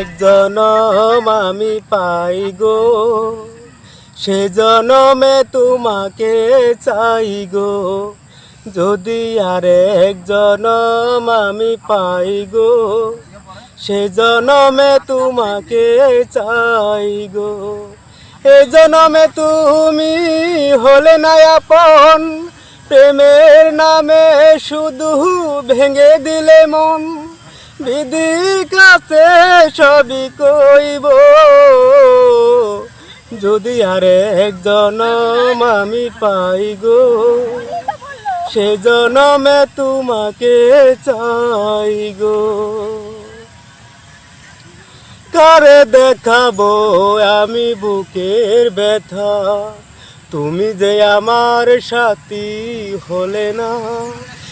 এক জনম আমি পাই গো। সে জনমে তোমাকে চাই গো। যদি আর এক জনম আমি পাই গো, সে জনমে তোমাকে চাই গো। এ জনমে তুমি হলে না আপন, প্রেমের নামে শুধু ভেঙে দিলে মন। বিধির কাছে সবই কইব। যদি আর একজন আমি পাই গো, সে জনমে তোমাকে চাই গো। কারে দেখাবো আমি বুকের ব্যথা, তুমি যে আমার সাথী হলে না।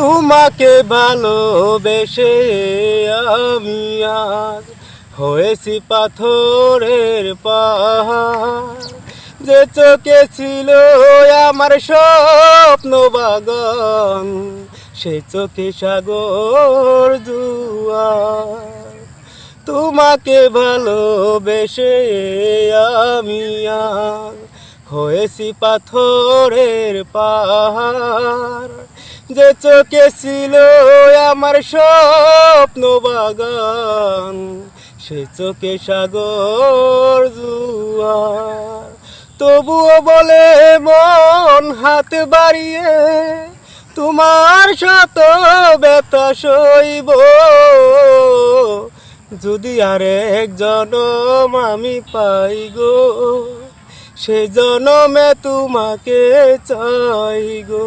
তোমাকে ভালোবেসে আমি আজ হয়েছি পাথরের পাহাড়। যে চোখে ছিল আমার স্বপ্ন বাগান, সে চোখে সাগর জুয়ার। তোমাকে ভালোবেসে আমি আজ হয়েছি পাথরের পাহাড়। যে চোখে ছিল আমার স্বপ্ন বাগান, সে চোখে সাগর জুয়ার। তবুও বলে মন হাত বাড়িয়ে, তোমার শত ব্যথা সইব। যদি আর এক জনম আমি পাই গো, সে জনমে তোমাকে চাই গো।